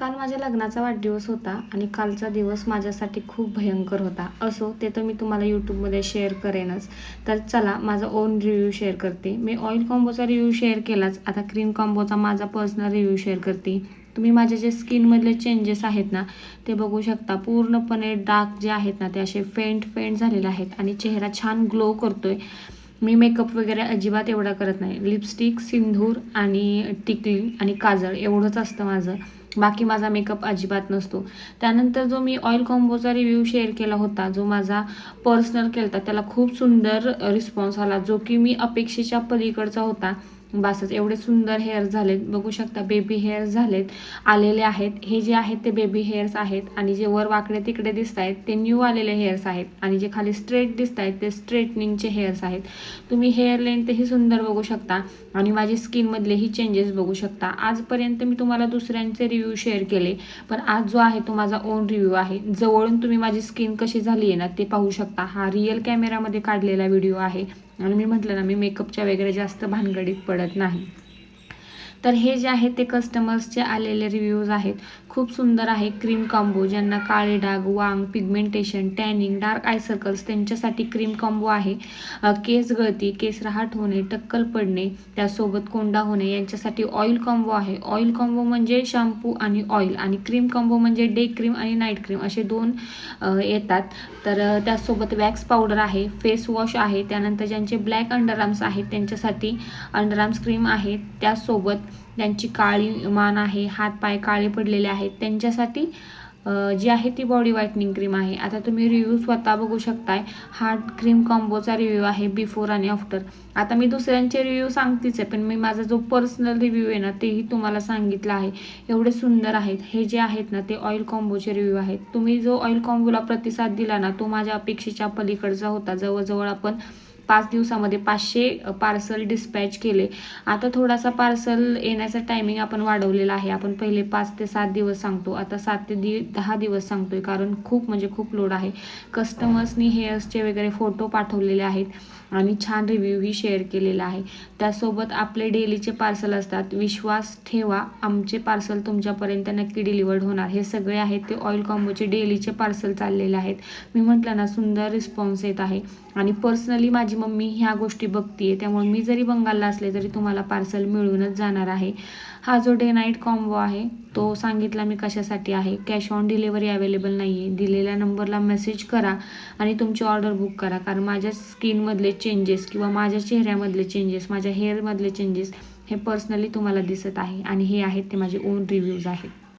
काल माझ्या लग्नाचा वाढदिवस होता आणि कालचा दिवस माझ्यासाठी खूप भयंकर होता. असो ते तर मी तुम्हाला यूट्यूबमध्ये शेअर करेनच. तर चला माझा ओन रिव्ह्यू शेअर करते. मी ऑइल कॉम्बोचा रिव्ह्यू शेअर केलाच. आता क्रीम कॉम्बोचा माझा पर्सनल रिव्ह्यू शेअर करते. तुम्ही माझे जे स्किनमधले चेंजेस आहेत ना ते बघू शकता. पूर्णपणे डार्क जे आहेत ना ते असे फेंट फेंट झालेले आहेत आणि चेहरा छान ग्लो करतोय. मी मेकअप वगैरे अजिबात एवढा करत नाही. लिपस्टिक सिंदूर आणि टिकली आणि काजळ एवढंच असतं माझं. बाकी माझा मेकअप अजिबात नसतो. त्यानंतर जो मी ऑइल कॉम्बोचा रिव्ह्यू शेअर केला होता जो माझा पर्सनल केला होता त्याला खूप सुंदर रिस्पॉन्स आला जो की मी अपेक्षेच्या पलीकडचा होता. बासच एवढे सुंदर हेअर झालेत. बघू शकता बेबी हेअर्स झालेत आलेले आहेत. हे जे आहेत ते बेबी हेअर्स आहेत आणि जे वर वाकडे तिकडे दिसत आहेत ते न्यू आलेले हेअर्स आहेत. आणि जे खाली स्ट्रेट दिसत आहेत ते स्ट्रेटनिंगचे हेअर्स आहेत. तुम्ही हेअर लेंथही सुंदर बघू शकता आणि माझी स्किनमधलेही चेंजेस बघू शकता. आजपर्यंत मी तुम्हाला दुसऱ्यांचे रिव्ह्यू शेअर केले पण आज जो आहे तो माझा ओन रिव्ह्यू आहे. जवळून तुम्ही माझी स्किन कशी झाली आहे ना ते पाहू शकता. हा रिअल कॅमेरामध्ये काढलेला व्हिडिओ आहे. आणि मी म्हटलं ना मी मेकअपच्या वगैरे जास्त भानगडीत पडत नाही. तर हे जे आहे ते कस्टमर्सचे आलेले रिव्ह्यूज आहेत. खूप सुंदर आहे क्रीम कॉम्बो ज्यांना काळे डाग वांग pigmentation tanning dark eye circles त्यांच्यासाठी क्रीम कॉम्बो आहे. केस गळती केस रहाट होणे टक्कल पडणे त्यासोबत कोंडा होणे यांच्यासाठी ऑइल कॉम्बो आहे. ऑइल कॉम्बो म्हणजे शॅम्पू आणि ऑइल आणि क्रीम कॉम्बो म्हणजे डे क्रीम आणि नाईट क्रीम असे दोन येतात. तर त्यासोबत वॅक्स पावडर आहे फेस वॉश आहे त्यानंतर ज्यांचे ब्लॅक अंडरआर्म्स आहेत त्यांच्यासाठी अंडरआर्म्स क्रीम आहे. त्यासोबत त्यांची काळी मान आहे हात पाय काळे पडलेले आहेत. त्यांच्यासाठी जी आहे ती बॉडी व्हाईटनिंग क्रीम आहे. आता तुम्ही रिव्ह्यू स्वतः बघू शकताय. हा क्रीम कॉम्बोचा रिव्ह्यू आहे बिफोर आणि आफ्टर आता मी दुसऱ्यांचे रिव्ह्यू सांगतेच आहे पण मी माझा जो पर्सनल रिव्ह्यू आहे ना तेही तुम्हाला सांगितलं आहे. एवढे सुंदर आहेत. हे जे आहेत ना ते ऑइल कॉम्बोचे रिव्ह्यू आहेत. तुम्ही जो ऑइल कॉम्बोला प्रतिसाद दिला ना तो माझ्या अपेक्षेच्या पलीकडचा होता. जवळजवळ आपण पाच दिवसामध्ये पाचशे पार्सल डिस्पॅच केले. आता थोडासा पार्सल येण्याचा टायमिंग आपण वाढवलेला आहे. आपण पहिले पाच ते सात दिवस सांगतो. आता सात ते दि दहा दिवस सांगतोय कारण खूप म्हणजे खूप लोड आहे. कस्टमर्सनी हेअर्सचे वगैरे फोटो पाठवलेले आहेत आणि छान रिव्ह्यूही शेअर केलेला आहे. त्यासोबत आपले डेलीचे पार्सल असतात. विश्वास ठेवा आमचे पार्सल तुमच्यापर्यंत नक्की डिलिवर्ड होणार. हे सगळे आहेत ते ऑइल कॉम्बोचे डेलीचे पार्सल चाललेले आहेत. मी म्हटलं ना सुंदर रिस्पॉन्स येत आहे. आणि पर्सनली माझी मम्मी ह्या गोष्टी बघतीये. त्यामुळे मी जरी बंगालला असले तरी तुम्हाला पार्सल मिळूनच जाणार आहे. हा जो डे नाईट कॉम्बो आहे तो सांगितला मी कशासाठी आहे. कॅश ऑन डिलिव्हरी अवेलेबल नाही आहे दिलेल्या नंबरला मेसेज करा आणि तुमची ऑर्डर बुक करा. कारण माझ्या स्किनमधले चेंजेस किंवा माझ्या चेहऱ्यामधले चेंजेस माझ्या हेअरमधले चेंजेस हे पर्सनली तुम्हाला दिसत आहे आणि हे आहेत ते माझे ओन रिव्ह्यूज आहेत.